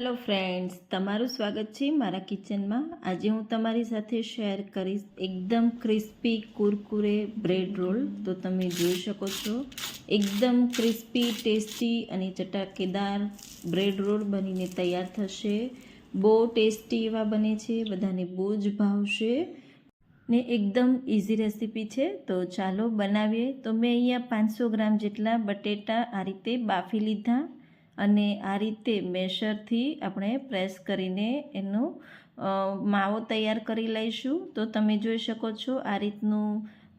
Hello friends, તમારું સ્વાગત છે મારા કિચનમાં. આજે હું તમારી સાથે શેર કરીશ એકદમ ક્રિસ્પી કુરકુરે બ્રેડ રોલ. તો તમે જોઈ શકો છો, એકદમ ક્રિસ્પી, ટેસ્ટી અને ચટાકેદાર બ્રેડ રોલ બનીને તૈયાર થશે. બહુ ટેસ્ટી એવા બને છે, બધાને બહુ જ ભાવશે. ને એકદમ ઇઝી રેસીપી છે. તો ચાલો બનાવીએ. તો મેં અહીંયા પાંચસો ગ્રામ જેટલા બટેટા આ રીતે બાફી લીધા. અને આ રીતે મેશરથી આપણે પ્રેસ કરીને એનું માવો તૈયાર કરી લઈશું. તો તમે જોઈ શકો છો આ રીતનું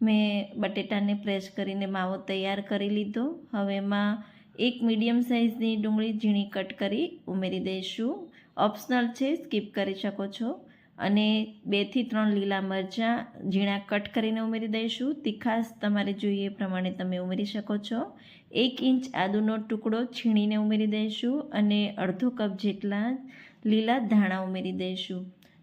મેં બટેટાને પ્રેસ કરીને માવો તૈયાર કરી લીધો. હવે એમાં એક મીડિયમ સાઇઝની ડુંગળી ઝીણી કટ કરી ઉમેરી દઈશું. ઓપ્શનલ છે સ્કીપ કરી શકો છો. અને બેથી ત્રણ લીલા મરચાં ઝીણા કટ કરીને ઉમેરી દઈશું. તીખાસ તમારે જોઈએ પ્રમાણે તમે ઉમેરી શકો છો. એક ઇંચ આદુનો ટુકડો છીણીને ઉમેરી દઈશું અને અડધો કપ જેટલા લીલા ધાણા ઉમેરી દઈશું.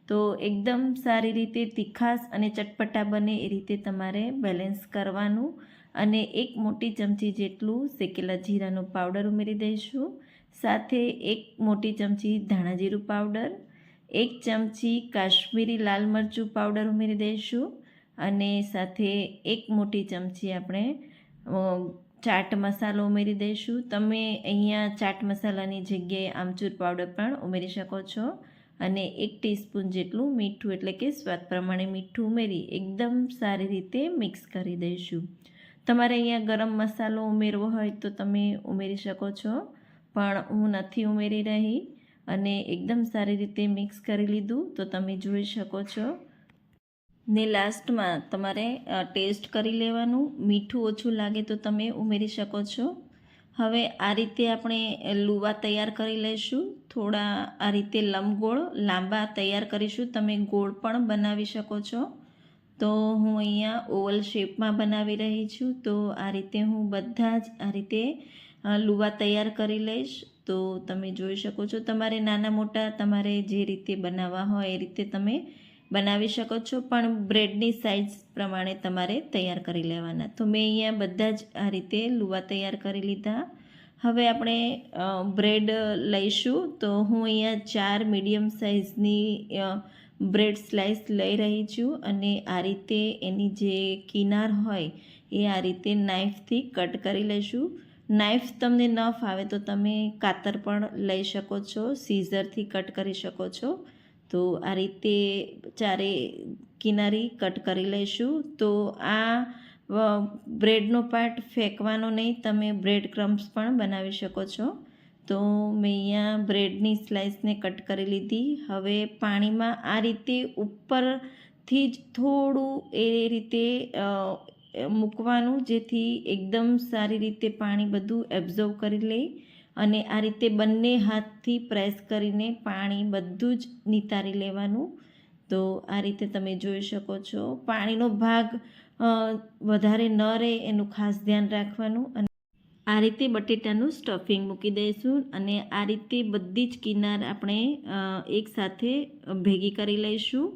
તો એકદમ સારી રીતે તીખાસ અને ચટપટા બને એ રીતે તમારે બેલેન્સ કરવાનું અને એક મોટી ચમચી જેટલું શેકેલા જીરાનો પાવડર ઉમેરી દઈશું. સાથે એક મોટી ચમચી ધાણા જીરું પાવડર એક ચમચી કાશ્મીરી લાલ મરચું પાવડર ઉમેરી દઈશું અને સાથે એક મોટી ચમચી આપણે ચાટ મસાલો ઉમેરી દઈશું. તમે અહીંયા ચાટ મસાલાની જગ્યાએ આમચૂર પાવડર પણ ઉમેરી શકો છો અને એક ટીસ્પૂન જેટલું મીઠું એટલે કે સ્વાદ પ્રમાણે મીઠું ઉમેરી એકદમ સારી રીતે મિક્સ કરી દઈશું. તમારે અહીંયા ગરમ મસાલો ઉમેરવો હોય તો તમે ઉમેરી શકો છો, પણ હું નથી ઉમેરી રહી. અને એકદમ સારી રીતે મિક્સ કરી લીધું. તો તમે જોઈ શકો છો. ને લાસ્ટમાં તમારે ટેસ્ટ કરી લેવાનું. મીઠું ઓછું લાગે તો તમે ઉમેરી શકો છો. હવે આ રીતે આપણે લુવા તૈયાર કરી લઈશું. થોડા આ રીતે લંબગોળ, લાંબા તૈયાર કરીશું. તમે ગોળ પણ બનાવી શકો છો. તો હું અહીંયા ઓવલ શેપમાં બનાવી રહી છું. તો આ રીતે હું બધા જ આ રીતે લુવા તૈયાર કરી લઈશ. તો તમે જોઈ શકો છો તમારે નાના મોટા તમારે જે રીતે બનાવવા હોય એ રીતે તમે બનાવી શકો છો. પણ બ્રેડની સાઇઝ પ્રમાણે તમારે તૈયાર કરી લેવાના. તો મેં અહીંયા બધા જ આ રીતે લુવા તૈયાર કરી લીધા. હવે આપણે બ્રેડ લઈશું. તો હું અહીંયા ચાર મીડિયમ સાઇઝની બ્રેડ સ્લાઇસ લઈ રહી છું. અને આ રીતે એની જે કિનાર હોય એ આ રીતે નાઇફથી કટ કરી લઈશું. નાઇફ તમને ન ફાવે તો તમે કાતર પણ લઈ શકો છો સીઝરથી કટ કરી શકો છો. તો આ રીતે ચારે કિનારી કટ કરી લઈશું. તો આ બ્રેડનો પાર્ટ ફેંકવાનો નહીં, તમે બ્રેડ ક્રમ્સ પણ બનાવી શકો છો. તો મેં અહીંયા બ્રેડની સ્લાઇસને કટ કરી લીધી. હવે પાણીમાં આ રીતે ઉપરથી જ થોડું એ રીતે મૂકવાનું જેથી એકદમ સારી રીતે પાણી બધું એબ્ઝોર્વ કરી લે અને આ રીતે બંને હાથથી પ્રેસ કરીને પાણી બધું જ નિતારી લેવાનું. તો આ રીતે તમે જોઈ શકો છો. પાણીનો ભાગ વધારે ન રહે એનું ખાસ ધ્યાન રાખવાનું અને આ રીતે બટેટાનું સ્ટફિંગ મૂકી દઈશું અને આ રીતે બધી જ કિનાર આપણે એકસાથે ભેગી કરી લઈશું.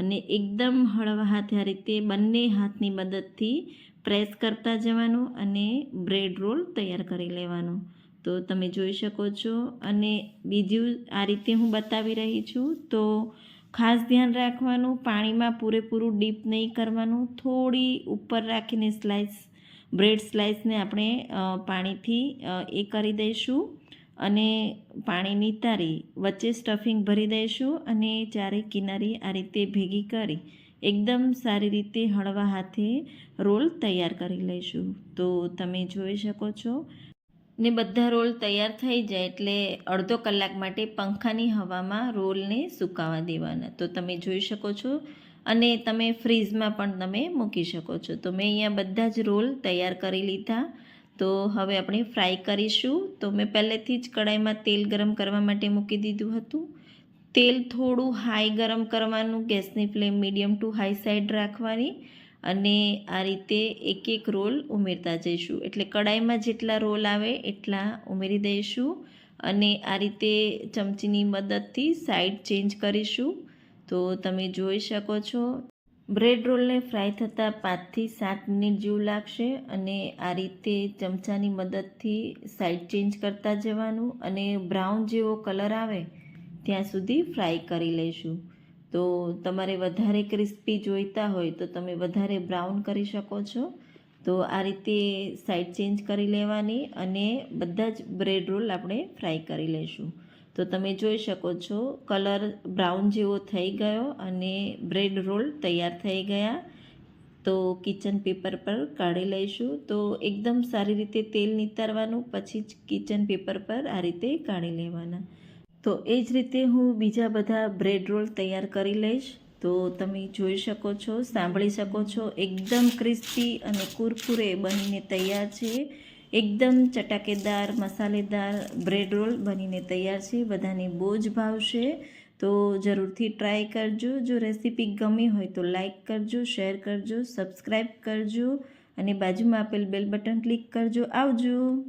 અને એકદમ હળવા હાથે આ રીતે બંને હાથની મદદથી પ્રેસ કરતા જવાનું અને બ્રેડ રોલ તૈયાર કરી લેવાનું. તો તમે જોઈ શકો છો. અને બીજું આ રીતે હું બતાવી રહી છું. તો ખાસ ધ્યાન રાખવાનું, પાણીમાં પૂરેપૂરું ડીપ નહીં કરવાનું. થોડી ઉપર રાખીને સ્લાઇસ, બ્રેડ સ્લાઇસને આપણે પાણીથી એ કરી દઈશું. અને પાણી નિતારી વચ્ચે સ્ટફિંગ ભરી દઈશું અને ચારે કિનારી આ રીતે ભેગી કરી એકદમ સારી રીતે હળવા હાથે રોલ તૈયાર કરી લઈશું. તો તમે જોઈ શકો છો. ને બધા રોલ તૈયાર થઈ જાય એટલે અડધો કલાક માટે પંખાની હવામાં રોલને સુકાવા દેવાના. તો તમે જોઈ શકો છો. અને તમે ફ્રીઝમાં પણ તમે મૂકી શકો છો. તો મેં અહીંયા બધા જ રોલ તૈયાર કરી લીધા. તો હવે આપણે ફ્રાય કરીશું. તો મેં પહેલેથી જ કડાઈમાં તેલ ગરમ કરવા માટે મૂકી દીધું હતું. તેલ થોડું હાઈ ગરમ કરવાનું, ગેસની flame medium to high side રાખવાની અને આ રીતે એક એક રોલ ઉમેરતા જઈશું. એટલે કડાઈમાં જેટલા રોલ આવે એટલા ઉમેરી દઈશું અને આ રીતે ચમચીની મદદથી સાઈડ ચેન્જ કરીશું. તો તમે જોઈ શકો છો બ્રેડ રોલને ફ્રાય થતાં પાંચથી સાત મિનિટ જેવું લાગશે અને આ રીતે ચમચાની મદદથી સાઈડ ચેન્જ કરતા જવાનું અને બ્રાઉન જેવો કલર આવે ત્યાં સુધી ફ્રાય કરી લઈશું તો તમારે વધારે ક્રિસ્પી જોઈતા હોય તો તમે વધારે બ્રાઉન કરી શકો છો. તો આ રીતે સાઈડ ચેન્જ કરી લેવાની અને બધા જ બ્રેડ રોલ આપણે ફ્રાય કરી લઈશું તો તમે જોઈ શકો છો, કલર બ્રાઉન જેવો થઈ ગયો અને બ્રેડ રોલ તૈયાર થઈ ગયા. તો કિચન પેપર પર કાઢી લઈશું. તો એકદમ સારી રીતે તેલ નિતારવાનું, પછી જ કિચન પેપર પર આ રીતે કાઢી લેવાના. તો એ જ રીતે હું બીજા બધા બ્રેડ રોલ તૈયાર કરી લઈશ. તો તમે જોઈ શકો છો, સાંભળી શકો છો, એકદમ ક્રિસ્પી અને કુરકુરે બનીને તૈયાર છે. એકદમ ચટાકેદાર, મસાલેદાર બ્રેડ રોલ બનીને તૈયાર છે. બધાને બહુ જ ભાવશે. તો જરૂરથી ટ્રાય કરજો. જો રેસીપી ગમી હોય તો લાઈક કરજો શેર કરજો સબસ્ક્રાઈબ કરજો અને બાજુમાં આપેલ બેલ બટન ક્લિક કરજો. આવજો!